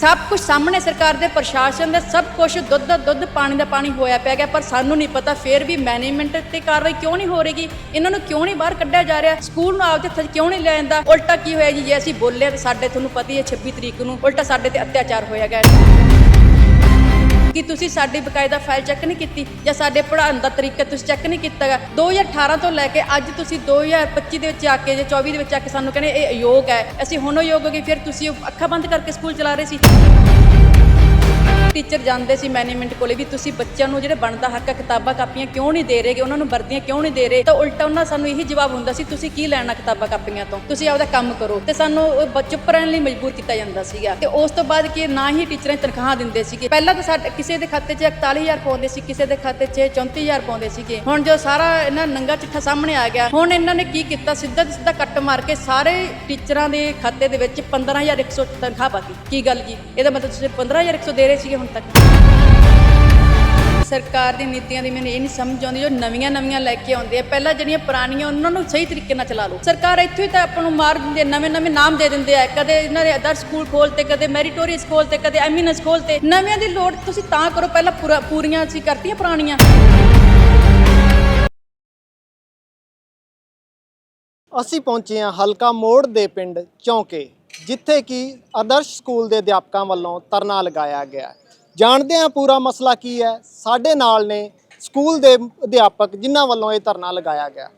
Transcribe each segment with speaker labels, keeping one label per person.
Speaker 1: ਸਭ ਕੁਝ ਸਾਹਮਣੇ ਸਰਕਾਰ ਦੇ ਪ੍ਰਸ਼ਾਸਨ ਦੇ, ਸਭ ਕੁਝ ਦੁੱਧ ਦਾ ਦੁੱਧ, ਪਾਣੀ ਦਾ ਪਾਣੀ ਹੋਇਆ ਪਿਆ ਗਿਆ, ਪਰ ਸਾਨੂੰ ਨਹੀਂ ਪਤਾ ਫੇਰ ਵੀ ਮੈਨੇਜਮੈਂਟ ਤੇ ਕਾਰਵਾਈ ਕਿਉਂ ਨਹੀਂ ਹੋ ਰਹੀਗੀ ਇਹਨਾਂ ਨੂੰ ਕਿਉਂ ਨਹੀਂ ਬਾਹਰ ਕੱਢਿਆ ਜਾ ਰਿਹਾ? ਸਕੂਲ ਨੂੰ ਆਪਦੇ ਹੱਥਾਂ ਕਿਉਂ ਨਹੀਂ ਲਿਆ ਜਾਂਦਾ ਉਲਟਾ ਕੀ ਹੋਇਆ ਜੀ? ਜੇ ਅਸੀਂ ਬੋਲੇ ਤਾਂ ਸਾਡੇ, ਤੁਹਾਨੂੰ ਪਤਾ ਹੀ ਹੈ 26 ਤਰੀਕ ਨੂੰ ਉਲਟਾ ਸਾਡੇ ਤੇ ਅਤਿਆਚਾਰ ਹੋਇਆ ਗਿਆ। ਕਿ ਤੁਸੀਂ ਸਾਡੀ ਬਕਾਇਦਾ ਫਾਈਲ ਚੈੱਕ ਨਹੀਂ ਕੀਤੀ ਜਾਂ ਸਾਡੇ ਪੜ੍ਹਾਉਣ ਦਾ ਤਰੀਕਾ ਤੁਸੀਂ ਚੈੱਕ ਨਹੀਂ ਕੀਤਾ ਗਾ 2018 ਤੋਂ ਲੈ ਕੇ ਅੱਜ ਤੁਸੀਂ 2025 ਦੇ ਵਿੱਚ ਆ ਕੇ ਜਾਂ 24 ਦੇ ਵਿੱਚ ਆ ਕੇ ਸਾਨੂੰ ਕਹਿੰਦੇ ਇਹ ਅਯੋਗ ਹੈ। ਅਸੀਂ ਹੁਣ ਅਯੋਗ ਹੋ ਗਏ, ਫਿਰ ਤੁਸੀਂ ਅੱਖਾਂ ਬੰਦ ਕਰਕੇ ਸਕੂਲ ਚਲਾ ਰਹੇ ਸੀ। ਟੀਚਰ ਜਾਂਦੇ ਸੀ ਮੈਨੇਜਮੈਂਟ ਕੋਲੇ ਵੀ ਤੁਸੀਂ ਬੱਚਿਆਂ ਨੂੰ ਜਿਹੜੇ ਬਣਦਾ ਹੱਕ ਕਿਤਾਬਾਂ ਕਾਪੀਆਂ ਕਿਉਂ ਨਹੀਂ ਦੇ ਰਹੇਗੇ ਉਹਨਾਂ ਨੂੰ ਵਰਦੀਆਂ ਕਿਉਂ ਨਹੀਂ ਦੇ ਰਹੇ? ਤਾਂ ਉਲਟਾ ਉਹਨਾਂ ਸਾਨੂੰ ਇਹੀ ਜਵਾਬ ਹੁੰਦਾ ਸੀ, ਤੁਸੀਂ ਕੀ ਲੈਣਾ ਕਿਤਾਬਾਂ ਕਾਪੀਆਂ ਤੋਂ? ਤੁਸੀਂ ਆਪਦਾ ਕੰਮ ਕਰੋ। ਤੇ ਸਾਨੂੰ ਉਹ ਬ- ਚੁੱਪ ਰਹਿਣ ਲਈ ਮਜਬੂਰ ਕੀਤਾ ਜਾਂਦਾ ਸੀਗਾ। ਤੇ ਉਸ ਤੋਂ ਬਾਅਦ ਕਿ ਨਾ ਹੀ ਟੀਚਰਾਂ ਤਨਖਾਹ ਦਿੰਦੇ ਸੀਗੇ। ਪਹਿਲਾਂ ਤਾਂ ਸਾਡੇ ਕਿਸੇ ਦੇ ਖਾਤੇ 'ਚ 41000 ਪਾਉਂਦੇ ਸੀ, ਕਿਸੇ ਦੇ ਖਾਤੇ 'ਚ 34000 ਪਾਉਂਦੇ ਸੀਗੇ। ਹੁਣ ਜੋ ਸਾਰਾ ਇਹਨਾਂ ਨੰਗਾ ਚਿੱਠਾ ਸਾਹਮਣੇ ਆ ਗਿਆ, ਹੁਣ ਇਹਨਾਂ ਨੇ ਕੀ ਕੀਤਾ? ਸਿੱਧਾ ਸਿੱਧਾ ਕੱਟ ਮਾਰ ਕੇ ਸਾਰੇ ਟੀਚਰਾਂ ਦੇ ਖਾਤੇ ਦੇ ਵਿੱਚ 15100 ਤਨਖਾਹ ਪਾਤੀ ਕੀ ਗੱਲ ਜੀ? ਇਹਦਾ ਮਤਲਬ ਤੁਸੀਂ 15100 ਦੇ ਰਹੇ ਸੀਗੇ ਹੁਣ ਤੱਕ। ਸਰਕਾਰ ਦੀ ਨੀਤੀਆਂ ਦੀ ਮੈਨੂੰ ਇਹ ਨਹੀਂ ਸਮਝ ਆਉਂਦੀ, ਜੋ ਨਵੀਆਂ ਨਵੀਆਂ ਲੈ ਕੇ ਆਉਂਦੇ ਆ। ਪਹਿਲਾਂ ਜਿਹੜੀਆਂ ਪੁਰਾਣੀਆਂ ਉਹਨਾਂ ਨੂੰ ਸਹੀ ਤਰੀਕੇ ਨਾਲ ਚਲਾ ਲਓ। ਸਰਕਾਰ ਇੱਥੋਂ ਹੀ ਤਾਂ ਆਪਾਂ ਨੂੰ ਮਾਰ ਦਿੰਦੇ ਨਵੇਂ ਨਵੇਂ ਨਾਮ ਦੇ ਦਿੰਦੇ ਆ। ਕਦੇ ਇਹਨਾਂ ਦੇ ਅਦਰ ਸਕੂਲ ਖੋਲਤੇ ਕਦੇ ਮੈਰੀਟੋਰੀਅਸ ਖੋਲਤੇ ਕਦੇ ਐਮਿਨਸ ਖੋਲਤੇ ਨਵਿਆਂ ਦੀ ਲੋੜ ਤੁਸੀਂ ਤਾਂ ਕਰੋ, ਪਹਿਲਾਂ ਪੂਰੀਆਂ ਅਸੀਂ ਕਰਤੀਆਂ ਪੁਰਾਣੀਆਂ।
Speaker 2: ਅਸੀਂ ਪਹੁੰਚੇ ਹਾਂ ਹਲਕਾ ਮੋੜ ਦੇ ਪਿੰਡ ਚੌਂਕੇ, ਜਿੱਥੇ ਕਿ ਆਦਰਸ਼ ਸਕੂਲ ਦੇ ਅਧਿਆਪਕਾਂ ਵੱਲੋਂ ਧਰਨਾ ਲਗਾਇਆ ਗਿਆ ਹੈ। ਜਾਣਦੇ ਹਾਂ ਪੂਰਾ ਮਸਲਾ ਕੀ ਹੈ। ਸਾਡੇ ਨਾਲ ਨੇ ਸਕੂਲ ਦੇ ਅਧਿਆਪਕ ਜਿਨ੍ਹਾਂ ਵੱਲੋਂ ਇਹ ਧਰਨਾ ਲਗਾਇਆ ਗਿਆ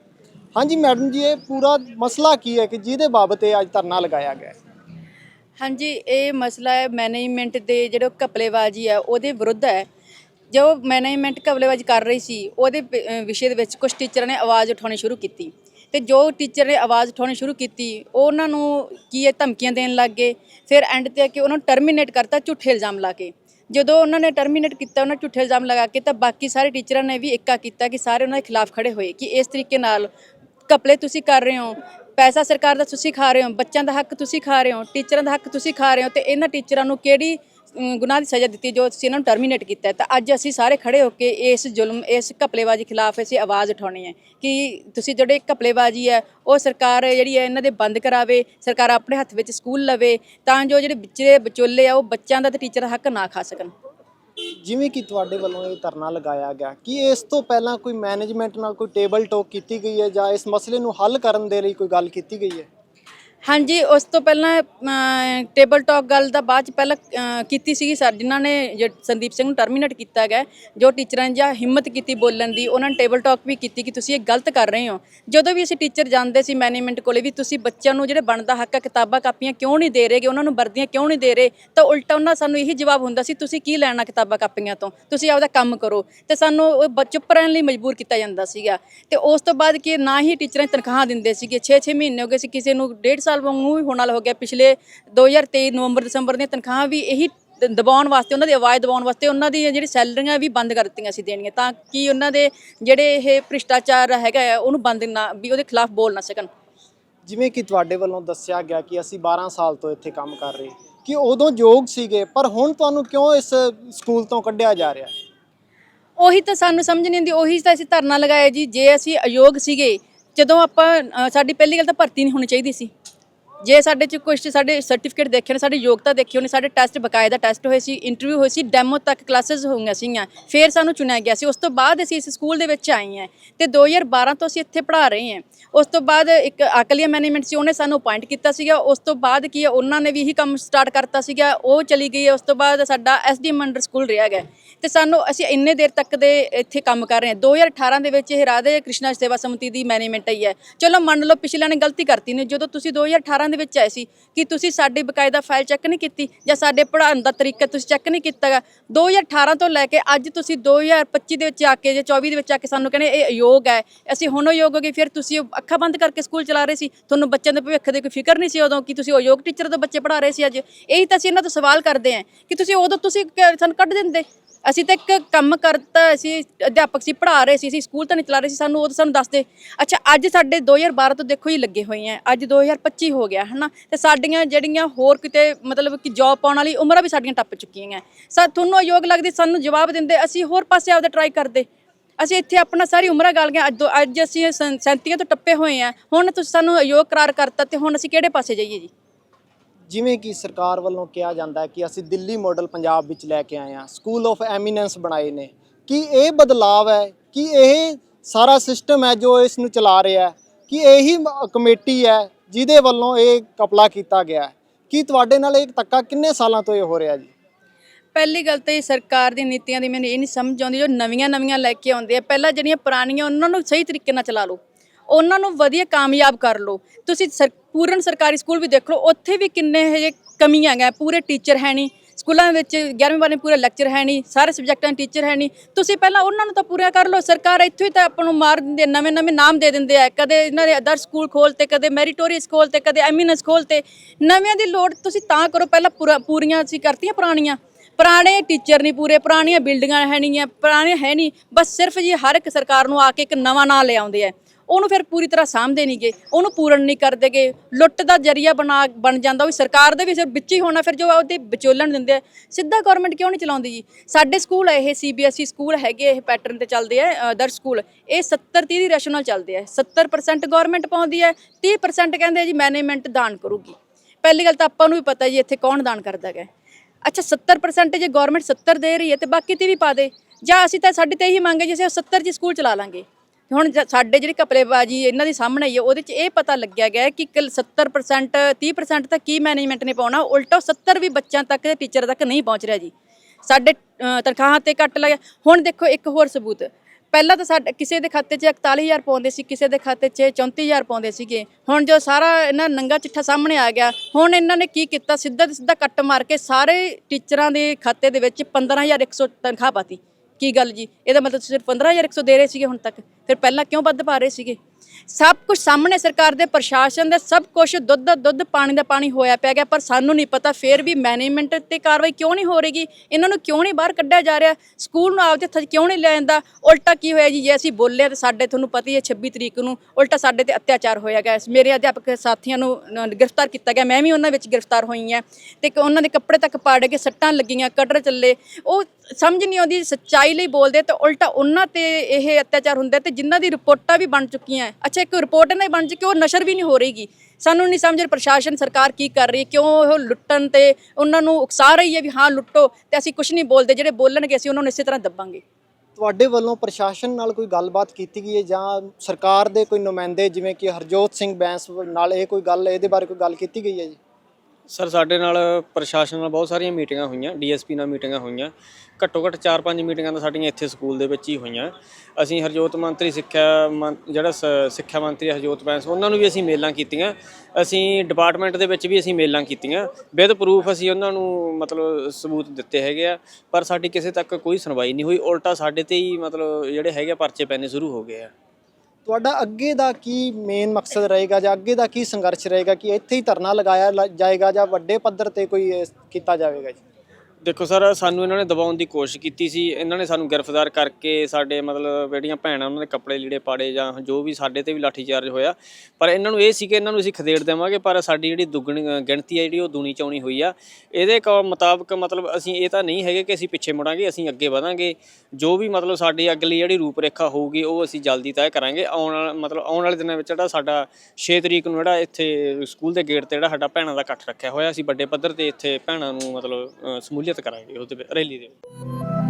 Speaker 2: ਹਾਂਜੀ ਮੈਡਮ ਜੀ, ਇਹ ਪੂਰਾ ਮਸਲਾ ਕੀ ਹੈ ਕਿ ਜਿਹਦੇ ਬਾਬਤ ਇਹ ਅੱਜ ਧਰਨਾ ਲਗਾਇਆ ਗਿਆ
Speaker 1: ਹਾਂਜੀ, ਇਹ ਮਸਲਾ ਹੈ ਮੈਨੇਜਮੈਂਟ ਦੇ ਜਿਹੜੇ ਘਪਲੇਬਾਜ਼ੀ ਹੈ, ਉਹਦੇ ਵਿਰੁੱਧ ਹੈ। ਜੋ ਮੈਨੇਜਮੈਂਟ ਘਪਲੇਬਾਜ਼ੀ ਕਰ ਰਹੀ ਸੀ, ਉਹਦੇ ਪ- ਵਿਸ਼ੇ ਦੇ ਵਿੱਚ ਕੁਝ ਟੀਚਰਾਂ ਨੇ ਆਵਾਜ਼ ਉਠਾਉਣੀ ਸ਼ੁਰੂ ਕੀਤੀ। ਤੇ ਜੋ ਟੀਚਰ ਨੇ ਆਵਾਜ਼ ਉਠਾਉਣੀ ਸ਼ੁਰੂ ਕੀਤੀ, ਉਹ ਉਹਨਾਂ ਨੂੰ ਕੀ ਹੈ ਧਮਕੀਆਂ ਦੇਣ ਲੱਗ ਗਏ। ਫਿਰ ਐਂਡ ਤੇ ਆ ਕੇ ਉਹਨਾਂ ਨੂੰ ਟਰਮੀਨੇਟ ਕਰਤਾ ਝੂਠੇ ਇਲਜ਼ਾਮ ਲਾ ਕੇ। ਜਦੋਂ ਉਹਨਾਂ ਨੇ ਟਰਮੀਨੇਟ ਕੀਤਾ, ਉਹਨਾਂ ਝੂਠੇ ਇਲਜ਼ਾਮ ਲਗਾ ਕੇ, ਤਾਂ ਬਾਕੀ ਸਾਰੇ ਟੀਚਰਾਂ ਨੇ ਵੀ ਇੱਕਾ ਕੀਤਾ ਕਿ ਸਾਰੇ ਉਹਨਾਂ ਦੇ ਖਿਲਾਫ ਖੜੇ ਹੋਏ ਕਿ ਇਸ ਤਰੀਕੇ ਨਾਲ ਘਪਲੇ ਤੁਸੀਂ ਕਰ ਰਹੇ ਹੋ, ਪੈਸਾ ਸਰਕਾਰ ਦਾ ਤੁਸੀਂ ਖਾ ਰਹੇ ਹੋ, ਬੱਚਿਆਂ ਦਾ ਹੱਕ ਤੁਸੀਂ ਖਾ ਰਹੇ ਹੋ ਟੀਚਰਾਂ ਦਾ ਹੱਕ ਤੁਸੀਂ ਖਾ ਰਹੇ ਹੋ, ਤੇ ਇਹਨਾਂ ਟੀਚਰਾਂ ਨੂੰ ਕਿਹੜੀ ਗੁਨਾਹ ਦੀ ਸਜ਼ਾ ਦਿੱਤੀ, ਜੋ ਤੁਸੀਂ ਇਹਨਾਂ ਨੂੰ ਟਰਮੀਨੇਟ ਕੀਤਾ ਹੈ। ਤਾਂ ਅੱਜ ਅਸੀਂ ਸਾਰੇ ਖੜੇ ਹੋ ਕੇ ਇਸ ਜ਼ੁਲਮ, ਇਸ ਘਪਲੇਬਾਜ਼ੀ ਖਿਲਾਫ ਅਸੀਂ ਆਵਾਜ਼ ਉਠਾਉਣੀ ਹੈ ਕਿ ਤੁਸੀਂ ਜਿਹੜੇ ਘਪਲੇਬਾਜ਼ੀ ਹੈ, ਉਹ ਸਰਕਾਰ ਜਿਹੜੀ ਹੈ ਇਹਨਾਂ ਦੇ ਬੰਦ ਕਰਾਵੇ, ਸਰਕਾਰ ਆਪਣੇ ਹੱਥ ਵਿੱਚ ਸਕੂਲ ਲਵੇ, ਤਾਂ ਜੋ ਜਿਹੜੇ ਬੱਚੇ ਵਿਚੋਲੇ ਆ, ਉਹ ਬੱਚਿਆਂ ਦਾ ਤੇ ਟੀਚਰ ਦਾ ਹੱਕ ਨਾ ਖਾ ਸਕਣ
Speaker 2: ਜਿਵੇਂ ਕਿ ਤੁਹਾਡੇ ਵੱਲੋਂ ਇਹ ਧਰਨਾ ਲਗਾਇਆ ਗਿਆ ਕੀ ਇਸ ਤੋਂ ਪਹਿਲਾਂ ਕੋਈ ਮੈਨੇਜਮੈਂਟ ਨਾਲ ਕੋਈ ਟੇਬਲ ਟਾਕ ਕੀਤੀ ਗਈ ਹੈ ਜਾਂ ਇਸ ਮਸਲੇ ਨੂੰ ਹੱਲ ਕਰਨ ਦੇ ਲਈ ਕੋਈ ਗੱਲ ਕੀਤੀ ਗਈ ਹੈ
Speaker 1: ਹਾਂਜੀ, ਉਸ ਤੋਂ ਪਹਿਲਾਂ ਟੇਬਲ ਟਾਕ ਗੱਲ ਦਾ ਬਾਅਦ ਚ ਪਹਿਲਾਂ ਕੀਤੀ ਸੀਗੀ ਸਰ ਜਿਨ੍ਹਾਂ ਨੇ ਜ- ਸੰਦੀਪ ਸਿੰਘ ਨੂੰ ਟਰਮੀਨੇਟ ਕੀਤਾ ਗਿਆ, ਜੋ ਟੀਚਰਾਂ ਨੇ ਜਾਂ ਹਿੰਮਤ ਕੀਤੀ ਬੋਲਣ ਦੀ, ਉਹਨਾਂ ਨੇ ਟੇਬਲ ਟਾਕ ਵੀ ਕੀਤੀ ਕਿ ਤੁਸੀਂ ਇਹ ਗਲਤ ਕਰ ਰਹੇ ਹੋ। ਜਦੋਂ ਵੀ ਅਸੀਂ ਟੀਚਰ ਜਾਂਦੇ ਸੀ ਮੈਨੇਜਮੈਂਟ ਕੋਲੇ ਵੀ ਤੁਸੀਂ ਬੱਚਿਆਂ ਨੂੰ ਜਿਹੜੇ ਬਣਦਾ ਹੱਕ ਹੈ ਕਿਤਾਬਾਂ, ਕਾਪੀਆਂ ਕਿਉਂ ਨਹੀਂ ਦੇ ਰਹੇਗੇ ਉਹਨਾਂ ਨੂੰ ਵਰਦੀਆਂ ਕਿਉਂ ਨਹੀਂ ਦੇ ਰਹੇ, ਤਾਂ ਉਲਟਾ ਉਹਨਾਂ ਸਾਨੂੰ ਇਹੀ ਜਵਾਬ ਹੁੰਦਾ ਸੀ, ਤੁਸੀਂ ਕੀ ਲੈਣਾ ਕਿਤਾਬਾਂ, ਕਾਪੀਆਂ ਤੋਂ? ਤੁਸੀਂ ਆਪਦਾ ਕੰਮ ਕਰੋ। ਤੇ ਸਾਨੂੰ ਉਹ ਬ- ਚੁੱਪ ਰਹਿਣ ਲਈ ਮਜਬੂਰ ਕੀਤਾ ਜਾਂਦਾ ਸੀਗਾ। ਤੇ ਉਸ ਤੋਂ ਬਾਅਦ ਕਿ ਨਾ ਹੀ ਟੀਚਰਾਂ ਦੀ ਤਨਖਾਹ ਦਿੰਦੇ ਸੀਗੇ 6-6 ਮਹੀਨੇ ਹੋ ਗਏ ਸੀ, ਕਿਸੇ ਨੂੰ ਡੇਢ ਸਾਲ ਵਾਂਗੂ ਵੀ ਹੋਣ ਹੋ ਗਿਆ। ਪਿਛਲੇ 2023 ਨਵੰਬਰ ਦਸੰਬਰ ਦੀਆਂ ਤਨਖਾਹਾਂ ਵੀ ਇਹੀ ਦਬਾਉਣ ਵਾਸਤੇ ਉਹਨਾਂ ਦੀ ਆਵਾਜ਼ ਦਬਾਉਣ ਵਾਸਤੇ ਉਹਨਾਂ ਦੀ ਜਿਹੜੀ ਸੈਲਰੀਆਂ ਵੀ ਬੰਦ ਕਰ ਦਿੱਤੀਆਂ ਸੀ ਦੇਣੀਆਂ ਤਾਂ ਕਿ ਉਹਨਾਂ ਦੇ ਜਿਹੜੇ ਇਹ ਭ੍ਰਿਸ਼ਟਾਚਾਰ ਹੈਗਾ ਹੈ ਉਹਨੂੰ ਬੰਦ ਨਾ ਵੀ ਉਹਦੇ ਖਿਲਾਫ ਬੋਲ ਨਾ ਸਕਣ।
Speaker 2: ਜਿਵੇਂ ਕਿ ਤੁਹਾਡੇ ਵੱਲੋਂ ਦੱਸਿਆ ਗਿਆ ਕਿ ਅਸੀਂ 12 ਸਾਲ ਤੋਂ ਇੱਥੇ ਕੰਮ ਕਰ ਰਹੇ ਕਿ ਉਦੋਂ ਯੋਗ ਸੀਗੇ ਪਰ ਹੁਣ ਤੁਹਾਨੂੰ ਕਿਉਂ ਇਸ ਸਕੂਲ ਤੋਂ ਕੱਢਿਆ ਜਾ ਰਿਹਾ? ਹੈ
Speaker 1: ਉਹੀ ਤਾਂ ਸਾਨੂੰ ਸਮਝ ਨਹੀਂ ਆਉਂਦੀ ਉਹੀ ਤਾਂ ਅਸੀਂ ਧਰਨਾ ਲਗਾਇਆ ਜੀ ਜੇ ਅਸੀਂ ਅਯੋਗ ਸੀਗੇ ਜਦੋਂ ਆਪਾਂ ਸਾਡੀ ਪਹਿਲੀ ਗੱਲ ਤਾਂ ਭਰਤੀ ਨਹੀਂ ਹੋਣੀ ਚਾਹੀਦੀ ਸੀ। ਜੇ ਸਾਡੇ ਚ ਕੁਝ ਸਾਡੇ ਸਰਟੀਫਿਕੇਟ ਦੇਖੇ ਨੇ, ਸਾਡੀ ਯੋਗਤਾ ਦੇਖੀ ਉਹਨੇ ਸਾਡੇ ਟੈਸਟ ਬਕਾਇਦਾ ਟੈਸਟ ਹੋਏ ਸੀ ਇੰਟਰਵਿਊ ਹੋਏ ਸੀ ਡੈਮੋ ਤੱਕ ਕਲਾਸਿਸ ਹੋਈਆਂ ਸੀਗੀਆਂ, ਫਿਰ ਸਾਨੂੰ ਚੁਣਿਆ ਗਿਆ ਸੀ। ਉਸ ਤੋਂ ਬਾਅਦ ਅਸੀਂ ਇਸ ਸਕੂਲ ਦੇ ਵਿੱਚ ਆਏ ਹਾਂ ਤੇ 2012 ਤੋਂ ਅਸੀਂ ਇੱਥੇ ਪੜ੍ਹਾ ਰਹੇ ਹਾਂ। ਉਸ ਤੋਂ ਬਾਅਦ ਇੱਕ ਅਕਲੀਆ ਮੈਨੇਜਮੈਂਟ ਸੀ, ਉਹਨੇ ਸਾਨੂੰ ਅਪਾਇੰਟ ਕੀਤਾ ਸੀਗਾ। ਉਸ ਤੋਂ ਬਾਅਦ ਕੀ ਹੈ ਉਹਨਾਂ ਨੇ ਵੀ ਇਹੀ ਕੰਮ ਸਟਾਰਟ ਕਰਤਾ ਸੀਗਾ, ਉਹ ਚਲੀ ਗਈ ਹੈ। ਉਸ ਤੋਂ ਬਾਅਦ ਸਾਡਾ ਐਸਡੀਐਮ ਅੰਡਰ ਸਕੂਲ ਰਿਹਾ ਗਿਆ ਤੇ ਸਾਨੂੰ ਅਸੀਂ ਇੰਨੇ ਦੇਰ ਤੱਕ ਦੇ ਇੱਥੇ ਕੰਮ ਕਰ ਰਹੇ ਹਾਂ। 2018 ਦੇ ਵਿੱਚ ਇਹ ਰਾਧੇ ਕ੍ਰਿਸ਼ਨਾ ਸੇਵਾ ਸਮਿਤੀ ਦੀ ਮੈਨੇਜਮੈਂਟ ਆਈ ਹੈ। ਚਲੋ ਮੰਨ ਲਓ ਪਿਛਲਿਆਂ ਨੇ ਗਲਤੀ ਕਰਤੀ ਨੇ, ਜਦੋਂ ਤੁਸੀਂ 2018 ਦੇ ਵਿੱਚ ਆਏ ਸੀ ਕਿ ਤੁਸੀਂ ਸਾਡੀ ਬਕਾਇਦਾ ਫਾਈਲ ਚੈੱਕ ਨਹੀਂ ਕੀਤੀ ਜਾਂ ਸਾਡੇ ਪੜ੍ਹਾਉਣ ਦਾ ਤਰੀਕਾ ਤੁਸੀਂ ਚੈੱਕ ਨਹੀਂ ਕੀਤਾਗਾ। 2018 ਤੋਂ ਲੈ ਕੇ ਅੱਜ ਤੁਸੀਂ 2025 ਦੇ ਵਿੱਚ ਆ ਕੇ ਜਾਂ 24 ਦੇ ਵਿੱਚ ਆ ਕੇ ਸਾਨੂੰ ਕਹਿੰਦੇ ਇਹ ਅਯੋਗ ਹੈ। ਅਸੀਂ ਹੁਣ ਅਯੋਗ ਹੋ ਗਏ, ਫਿਰ ਤੁਸੀਂ ਅੱਖਾਂ ਬੰਦ ਕਰਕੇ ਸਕੂਲ ਚਲਾ ਰਹੇ ਸੀ। ਤੁਹਾਨੂੰ ਬੱਚਿਆਂ ਦੇ ਭਵਿੱਖ ਦੀ ਕੋਈ ਫਿਕਰ ਨਹੀਂ ਸੀ ਉਦੋਂ ਕਿ ਤੁਸੀਂ ਅਯੋਗ ਟੀਚਰ ਤੋਂ ਬੱਚੇ ਪੜ੍ਹਾ ਰਹੇ ਸੀ ਅੱਜ। ਇਹੀ ਤਾਂ ਅਸੀਂ ਇਹਨਾਂ ਤੋਂ ਸਵਾਲ ਕਰਦੇ ਹਾਂ ਕਿ ਤੁਸੀਂ ਉਦੋਂ ਤੁਸੀਂ ਸਾਨੂੰ ਕੱਢ ਦਿੰਦੇ। ਅਸੀਂ ਤਾਂ ਇੱਕ ਕੰਮ ਕਰਤਾ ਅਸੀਂ ਅਧਿਆਪਕ ਸੀ, ਪੜ੍ਹਾ ਰਹੇ ਸੀ, ਅਸੀਂ ਸਕੂਲ ਤਾਂ ਨਹੀਂ ਚਲਾ ਰਹੇ ਸੀ, ਸਾਨੂੰ ਉਹ ਤਾਂ ਸਾਨੂੰ ਦੱਸਦੇ ਅੱਛਾ, ਅੱਜ ਸਾਡੇ 2012 ਤੋਂ ਦੇਖੋ ਹੀ ਲੱਗੇ ਹੋਏ ਆ, ਅੱਜ 2025 ਹੋ ਗਿਆ, ਹਨਾ? ਤੇ ਸਾਡੀਆਂ ਜਿਹੜੀਆਂ ਹੋਰ ਕਿਤੇ ਮਤਲਬ ਕਿ ਜੌਬ ਪਾਉਣ ਵਾਲੀ ਉਮਰਾਂ ਵੀ ਸਾਡੀਆਂ ਟੱਪ ਚੁੱਕੀਆਂ ਆ। ਸਾ, ਤੁਹਾਨੂੰ ਅਯੋਗ ਲੱਗਦੀ, ਸਾਨੂੰ ਜਵਾਬ ਦਿੰਦੇ, ਅਸੀਂ ਹੋਰ ਪਾਸੇ ਆਪਦਾ ਟਰਾਈ ਕਰਦੇ। ਅਸੀਂ ਇੱਥੇ ਆਪਣਾ ਸਾਰੀ ਉਮਰਾਂ ਗਾਲ ਗਏ, ਅੱਜ ਅੱਜ ਅਸੀਂ ਇਹ ਸੈਂ- ਸੈਂਤੀਆਂ ਤੋਂ ਟੱਪੇ ਹੋਏ ਆ। ਹੁਣ ਤੁਸੀਂ ਸਾਨੂੰ ਅਯੋਗ ਕਰਾਰ ਕਰਤਾ ਤੇ ਹੁਣ ਅਸੀਂ ਕਿਹੜੇ ਪਾਸੇ ਜਾਈਏ ਜੀ?
Speaker 2: ਜਿਵੇਂ ਕਿ ਸਰਕਾਰ ਵੱਲੋਂ ਕਿਹਾ ਜਾਂਦਾ ਹੈ ਕਿ ਅਸੀਂ ਦਿੱਲੀ ਮਾਡਲ ਪੰਜਾਬ ਵਿੱਚ ਲੈ ਕੇ ਆਏ ਹਾਂ। ਸਕੂਲ ਆਫ ਐਮੀਨੈਂਸ ਬਣਾਏ ਨੇ। ਕਿ ਇਹ ਬਦਲਾਵ ਹੈ? ਕਿ ਇਹ ਸਾਰਾ ਸਿਸਟਮ ਹੈ ਜੋ ਇਸ ਨੂੰ ਚਲਾ ਰਿਹਾ ਹੈ? ਕਿ ਇਹੀ ਕਮੇਟੀ ਹੈ ਜਿਹਦੇ ਵੱਲੋਂ ਇਹ ਕਪਲਾ ਕੀਤਾ ਗਿਆ ਹੈ? ਕੀ ਤੁਹਾਡੇ ਨਾਲ ਇਹ ਧੱਕਾ ਕਿੰਨੇ ਸਾਲਾਂ ਤੋਂ ਇਹ ਹੋ ਰਿਹਾ ਜੀ?
Speaker 1: ਪਹਿਲੀ ਗੱਲ ਤਾਂ ਇਹ ਸਰਕਾਰ ਦੀਆਂ ਨੀਤੀਆਂ ਦੀ ਮੈਨੂੰ ਇਹ ਨਹੀਂ ਸਮਝ ਆਉਂਦੀ, ਜੋ ਨਵੀਆਂ ਨਵੀਆਂ ਲੈ ਕੇ ਆਉਂਦੇ ਆ। ਪਹਿਲਾਂ ਜਿਹੜੀਆਂ ਪੁਰਾਣੀਆਂ, ਉਹਨਾਂ ਨੂੰ ਸਹੀ ਤਰੀਕੇ ਨਾਲ ਚਲਾ ਲਓ। ਉਹਨਾਂ ਨੂੰ ਵਧੀਆ ਕਾਮਯਾਬ ਕਰ ਲਓ। ਤੁਸੀਂ ਸਰ- ਪੂਰਨ ਸਰਕਾਰੀ ਸਕੂਲ ਵੀ ਦੇਖ ਲਓ, ਉੱਥੇ ਵੀ ਕਿੰਨੇ ਹਜੇ ਕਮੀਆਂ ਹੈਗਾ ਪੂਰੇ ਟੀਚਰ ਹੈ ਨਹੀਂ, ਸਕੂਲਾਂ ਵਿੱਚ 11ਵੀਂ ਬਾਰਵੀਂ ਪੂਰੇ ਲੈਕਚਰ ਹੈ ਨਹੀਂ, ਸਾਰੇ ਸਬਜੈਕਟਾਂ ਦੇ ਟੀਚਰ ਹੈ ਨਹੀਂ। ਤੁਸੀਂ ਪਹਿਲਾਂ ਉਹਨਾਂ ਨੂੰ ਤਾਂ ਪੂਰਾ ਕਰ ਲਓ, ਸਰਕਾਰ ਇੱਥੋਂ ਹੀ ਤਾਂ ਆਪਾਂ ਨੂੰ ਮਾਰ ਦਿੰਦੇ ਨਵੇਂ ਨਵੇਂ ਨਾਮ ਦੇ ਦਿੰਦੇ ਆ ਕਦੇ ਇਹਨਾਂ ਦੇ ਆਦਰਸ਼ ਸਕੂਲ ਖੋਲਤੇ ਕਦੇ ਮੈਰੀਟੋਰੀਅਸ ਖੋਲਤੇ ਕਦੇ ਐਮੀਨੈਂਸ ਖੋਲਤੇ ਨਵਿਆਂ ਦੀ ਲੋੜ ਤੁਸੀਂ ਤਾਂ ਕਰੋ, ਪਹਿਲਾਂ ਪੂਰਾ ਪੂਰੀਆਂ ਅਸੀਂ ਕਰਤੀਆਂ ਪੁਰਾਣੀਆਂ। ਪੁਰਾਣੇ ਟੀਚਰ ਨਹੀਂ ਪੂਰੇ, ਪੁਰਾਣੀਆਂ ਬਿਲਡਿੰਗਾਂ ਹੈ ਨਹੀਂ ਪੁਰਾਣੇ ਹੈ ਨਹੀਂ, ਬਸ ਸਿਰਫ ਜੀ ਹਰ ਇੱਕ ਸਰਕਾਰ ਨੂੰ ਆ ਕੇ ਇੱਕ ਨਵਾਂ ਨਾਂ ਲੈ ਆਉਂਦੇ ਆ ਉਹਨੂੰ ਫਿਰ ਪੂਰੀ ਤਰ੍ਹਾਂ ਸਾਂਭਦੇ ਨਹੀਂਗੇ ਉਹਨੂੰ ਪੂਰਨ ਨਹੀਂ ਕਰਦੇਗੇ। ਲੁੱਟ ਦਾ ਜਰੀਆ ਬਣਾ, ਬਣ ਜਾਂਦਾ, ਉਹ ਵੀ ਸਰਕਾਰ ਦੇ ਵੀ ਸਿਰ ਵਿੱਚ ਹੀ ਹੋਣਾ, ਫਿਰ ਜੋ ਉਹਦੇ ਵਿਚੋਲਣ ਦਿੰਦੇ ਆ। ਸਿੱਧਾ ਗਵਰਨਮੈਂਟ ਕਿਉਂ ਨਹੀਂ ਚਲਾਉਂਦੀ ਜੀ? ਸਾਡੇ ਸਕੂਲ ਆ, ਇਹ ਸੀਬੀਐਸਈ ਸਕੂਲ ਹੈਗੇ, ਇਹ ਪੈਟਰਨ ਤੇ ਚੱਲਦੇ ਆ ਦਰ ਸਕੂਲ। ਇਹ 70 30 ਦੀ ਰੈਸ਼ਨਲ ਚੱਲਦੇ ਆ। 70% ਗਵਰਨਮੈਂਟ ਪਾਉਂਦੀ ਹੈ 30% ਕਹਿੰਦੇ ਆ ਜੀ ਮੈਨੇਜਮੈਂਟ ਦਾਨ ਕਰੂਗੀ। ਪਹਿਲੀ ਗੱਲ ਤਾਂ ਆਪਾਂ ਨੂੰ ਵੀ ਪਤਾ ਜੀ, ਇੱਥੇ ਕੌਣ ਦਾਨ ਕਰਦਾ ਹੈਗਾ। ਅੱਛਾ 70% ਜੇ ਗਵਰਨਮੈਂਟ 70 ਦੇ ਰਹੀ ਹੈ ਤੇ ਬਾਕੀ ਤੇ ਵੀ ਪਾ ਦੇ। ਜਾਂ ਅਸੀਂ ਤਾਂ ਸਾਡੀ ਤੇ ਇਹੀ ਮੰਗ ਹੈ ਜੀ, ਅਸੀਂ 70 ਚ ਸਕੂਲ ਚਲਾ ਲਾਂਗੇ। ਹੁਣ ਜ- ਸਾਡੇ ਜਿਹੜੀ ਕਪਲੇਬਾਜੀ ਇਹਨਾਂ ਦੀ ਸਾਹਮਣੇ ਆਈ ਹੈ, ਉਹਦੇ ਚ ਇਹ ਪਤਾ ਲੱਗਿਆ ਗਿਆ ਕਿ ਕੱਲ 70% 30% ਤਾਂ ਕੀ ਮੈਨੇਜਮੈਂਟ ਨੇ ਪਾਉਣਾ, ਉਲਟਾ ਉਹ 70 ਵੀ ਬੱਚਿਆਂ ਤੱਕ ਤੇ ਟੀਚਰ ਤੱਕ ਨਹੀਂ ਪਹੁੰਚ ਰਿਹਾ ਜੀ। ਸਾਡੇ ਤਨਖਾਹਾਂ ਤੇ ਕੱਟ ਲੱਗਿਆ ਹੁਣ ਦੇਖੋ ਇੱਕ ਹੋਰ ਸਬੂਤ, ਪਹਿਲਾਂ ਤਾਂ ਸਾਡੇ ਕਿਸੇ ਦੇ ਖਾਤੇ 'ਚ 41000 ਪਾਉਂਦੇ ਸੀ, ਕਿਸੇ ਦੇ ਖਾਤੇ 'ਚ 34000 ਪਾਉਂਦੇ ਸੀਗੇ। ਹੁਣ ਜੋ ਸਾਰਾ ਇਹਨਾਂ ਨੰਗਾ ਚਿੱਠਾ ਸਾਹਮਣੇ ਆ ਗਿਆ, ਹੁਣ ਇਹਨਾਂ ਨੇ ਕੀ ਕੀਤਾ? ਸਿੱਧਾ ਤੇ ਸਿੱਧਾ ਕੱਟ ਮਾਰ ਕੇ ਸਾਰੇ ਟੀਚਰਾਂ ਦੇ ਖਾਤੇ ਦੇ ਵਿੱਚ 15100 ਤਨਖਾਹ ਪਾਤੀ। ਕੀ ਗੱਲ ਜੀ? ਇਹਦਾ ਮਤਲਬ ਸਿਰਫ 15100 ਦੇ ਰਹੇ ਸੀਗੇ ਹੁਣ ਤੱਕ। ਫਿਰ ਪਹਿਲਾਂ ਕਿਉਂ ਵੱਧ ਪਾ ਰਹੇ ਸੀਗੇ? ਸਭ ਕੁਝ ਸਾਹਮਣੇ ਸਰਕਾਰ ਦੇ ਪ੍ਰਸ਼ਾਸਨ ਦੇ, ਸਭ ਕੁਝ ਦੁੱਧ ਦਾ ਦੁੱਧ, ਪਾਣੀ ਦਾ ਪਾਣੀ ਹੋਇਆ ਪਿਆ ਗਿਆ, ਪਰ ਸਾਨੂੰ ਨਹੀਂ ਪਤਾ ਫਿਰ ਵੀ ਮੈਨੇਜਮੈਂਟ ਤੇ ਕਾਰਵਾਈ ਕਿਉਂ ਨਹੀਂ ਹੋ ਰਹੀਗੀ ਇਹਨਾਂ ਨੂੰ ਕਿਉਂ ਨਹੀਂ ਬਾਹਰ ਕੱਢਿਆ ਜਾ ਰਿਹਾ? ਸਕੂਲ ਨੂੰ ਆਪਦੇ ਹੱਥਾਂ ਕਿਉਂ ਨਹੀਂ ਲਿਆ ਜਾਂਦਾ? ਉਲਟਾ ਕੀ ਹੋਇਆ ਜੀ? ਜੇ ਅਸੀਂ ਬੋਲਿਆ ਤੇ ਸਾਡੇ, ਤੁਹਾਨੂੰ ਪਤਾ ਹੀ ਹੈ 26 ਤਰੀਕ ਨੂੰ ਉਲਟਾ ਸਾਡੇ ਤੇ ਅਤਿਆਚਾਰ ਹੋਇਆ ਗਿਆ। ਮੇਰੇ ਅਧਿਆਪਕ ਸਾਥੀਆਂ ਨੂੰ ਗ੍ਰਿਫਤਾਰ ਕੀਤਾ ਗਿਆ। ਮੈਂ ਵੀ ਉਹਨਾਂ ਵਿੱਚ ਗ੍ਰਿਫਤਾਰ ਹੋਈ ਹਾਂ। ਤੇ ਉਹਨਾਂ ਦੇ ਕੱਪੜੇ ਤੱਕ ਪਾੜ ਕੇ ਸੱਟਾਂ ਲੱਗੀਆਂ, ਕਟਰ ਚੱਲੇ। ਉਹ ਸਮਝ ਨਹੀਂ ਆਉਂਦੀ, ਸੱਚਾਈ ਲਈ ਬੋਲਦੇ ਤੇ ਉਲਟਾ ਉਹਨਾਂ ਤੇ ਇਹ ਅਤਿਆਚਾਰ ਹੁੰਦਾ ਤੇ ਜਿਨ੍ਹਾਂ ਦੀ ਰਿਪੋਰਟਾਂ ਵੀ ਬਣ ਚੁੱਕੀਆਂ। ਅੱਛਾ, ਇੱਕ ਰਿਪੋਰਟ ਨਹੀਂ ਬਣ ਚੁੱਕੀ ਉਹ ਨਸ਼ਰ ਵੀ ਨਹੀਂ ਹੋ ਰਹੀਗੀ ਸਾਨੂੰ ਨਹੀਂ ਸਮਝ ਪ੍ਰਸ਼ਾਸਨ, ਸਰਕਾਰ ਕੀ ਕਰ ਰਹੀ ਕਿਉਂ ਉਹ ਲੁੱਟਣ ਤੇ ਉਹਨਾਂ ਨੂੰ ਉਕਸਾ ਰਹੀ ਹੈ ਵੀ ਹਾਂ, ਲੁੱਟੋ ਤੇ ਅਸੀਂ ਕੁਝ ਨਹੀਂ ਬੋਲਦੇ, ਜਿਹੜੇ ਬੋਲਣਗੇ ਅਸੀਂ ਉਹਨਾਂ ਨੂੰ ਇਸੇ ਤਰ੍ਹਾਂ ਦੱਬਾਂਗੇ।
Speaker 2: ਤੁਹਾਡੇ ਵੱਲੋਂ ਪ੍ਰਸ਼ਾਸਨ ਨਾਲ ਕੋਈ ਗੱਲਬਾਤ ਕੀਤੀ ਗਈ ਹੈ ਜਾਂ ਸਰਕਾਰ ਦੇ ਕੋਈ ਨੁਮਾਇੰਦੇ ਜਿਵੇਂ ਕਿ ਹਰਜੋਤ ਸਿੰਘ ਬੈਂਸ ਨਾਲ ਇਹ ਕੋਈ ਗੱਲ, ਇਹਦੇ ਬਾਰੇ ਕੋਈ ਗੱਲ ਕੀਤੀ ਗਈ ਹੈ ਜੀ?
Speaker 3: ਸਰ, ਸਾਡੇ ਨਾਲ ਪ੍ਰਸ਼ਾਸਨ ਨਾਲ ਬਹੁਤ ਸਾਰੀਆਂ ਮੀਟਿੰਗਾਂ ਹੋਈਆਂ, ਡੀਐਸਪੀ ਨਾਲ ਮੀਟਿੰਗਾਂ ਹੋਈਆਂ। ਘੱਟੋ ਘੱਟ 4-5 ਮੀਟਿੰਗਾਂ ਤਾਂ ਸਾਡੀਆਂ ਇੱਥੇ ਸਕੂਲ ਦੇ ਵਿੱਚ ਹੀ ਹੋਈਆਂ। ਅਸੀਂ ਹਰਜੋਤ ਮੰਤਰੀ, ਸਿੱਖਿਆ ਮੰ- ਜਿਹੜਾ ਸ- ਸਿੱਖਿਆ ਮੰਤਰੀ ਹਰਜੋਤ ਬੈਂਸ, ਉਹਨਾਂ ਨੂੰ ਵੀ ਅਸੀਂ ਮੇਲਾਂ ਕੀਤੀਆਂ। ਅਸੀਂ ਡਿਪਾਰਟਮੈਂਟ ਦੇ ਵਿੱਚ ਵੀ ਅਸੀਂ ਮੇਲਾਂ ਕੀਤੀਆਂ। ਵਿਦ ਪ੍ਰੂਫ ਅਸੀਂ ਉਹਨਾਂ ਨੂੰ ਮਤਲਬ ਸਬੂਤ ਦਿੱਤੇ ਹੈਗੇ ਆ, ਪਰ ਸਾਡੀ ਕਿਸੇ ਤੱਕ ਕੋਈ ਸੁਣਵਾਈ ਨਹੀਂ ਹੋਈ। ਉਲਟਾ ਸਾਡੇ ਤੇ ਹੀ ਮਤਲਬ ਜਿਹੜੇ ਹੈਗੇ ਆ ਪਰਚੇ ਪੈਣੇ ਸ਼ੁਰੂ ਹੋ ਗਏ ਆ।
Speaker 2: ਤੁਹਾਡਾ ਅੱਗੇ ਦਾ ਕੀ ਮੇਨ ਮਕਸਦ ਰਹੇਗਾ ਜਾਂ ਅੱਗੇ ਦਾ ਕੀ ਸੰਘਰਸ਼ ਰਹੇਗਾ ਕਿ ਇੱਥੇ ਹੀ ਧਰਨਾ ਲਗਾਇਆ ਲ- ਜਾਏਗਾ ਜਾਂ ਵੱਡੇ ਪੱਧਰ ਤੇ ਕੋਈ ਇਹ ਕੀਤਾ ਜਾਵੇਗਾ ਜੀ?
Speaker 3: ਦੇਖੋ ਸਰ ਸਾਨੂੰ ਇਹਨਾਂ ਨੇ ਦਬਾਉਣ ਦੀ ਕੋਸ਼ਿਸ਼ ਕੀਤੀ ਸੀ। ਇਹਨਾਂ ਨੇ ਸਾਨੂੰ ਗ੍ਰਿਫਤਾਰ ਕਰਕੇ ਸਾਡੇ ਮਤਲਬ ਜਿਹੜੀਆਂ ਭੈਣਾਂ ਉਹਨਾਂ ਦੇ ਕੱਪੜੇ ਲੀੜੇ ਪਾੜੇ ਜਾਂ ਜੋ ਵੀ ਸਾਡੇ ਤੇ ਵੀ ਲਾਠੀਚਾਰਜ ਹੋਇਆ। ਪਰ ਇਹਨਾਂ ਨੂੰ ਇਹ ਸੀ ਕਿ ਇਹਨਾਂ ਨੂੰ ਅਸੀਂ ਖਦੇੜ ਦੇਵਾਂਗੇ ਪਰ ਸਾਡੀ ਜਿਹੜੀ ਦੁੱਗਣੀ ਗਿਣਤੀ ਹੈ ਜਿਹੜੀ ਉਹ ਦੂਣੀ ਚੌਣੀ ਹੋਈ ਆ। ਇਹਦੇ ਕ- ਮੁਤਾਬਕ ਮਤਲਬ ਅਸੀਂ ਇਹ ਤਾਂ ਨਹੀਂ ਹੈਗੇ ਕਿ ਅਸੀਂ ਪਿੱਛੇ ਮੁੜਾਂਗੇ ਅਸੀਂ ਅੱਗੇ ਵਧਾਂਗੇ। ਜੋ ਵੀ ਮਤਲਬ ਸਾਡੀ ਅਗਲੀ ਜਿਹੜੀ ਰੂਪਰੇਖਾ ਹੋਊਗੀ ਉਹ ਅਸੀਂ ਜਲਦੀ ਤੈਅ ਕਰਾਂਗੇ। ਆਉਣ ਵਾਲਾ ਮਤਲਬ ਆਉਣ ਵਾਲੇ ਦਿਨਾਂ ਵਿੱਚ ਜਿਹੜਾ ਸਾਡਾ 6 ਤਰੀਕ ਨੂੰ ਜਿਹੜਾ ਇੱਥੇ ਸਕੂਲ ਦੇ ਗੇਟ ਤੇ ਜਿਹੜਾ ਸਾਡਾ ਭੈਣਾਂ ਦਾ ਇਕੱਠ ਰੱਖਿਆ ਹੋਇਆ ਅਸੀਂ ਵੱਡੇ ਪੱਧਰ ਤੇ ਇੱਥੇ ਭੈਣਾਂ ਨੂੰ ਮਤਲਬ ਅ, ਸਮੂਲੀਅਤ ਕਰਾਂਗੇ ਉਹਦੇ ਵਿੱਚ, ਰੈਲੀ ਦੇ ਵਿੱਚ।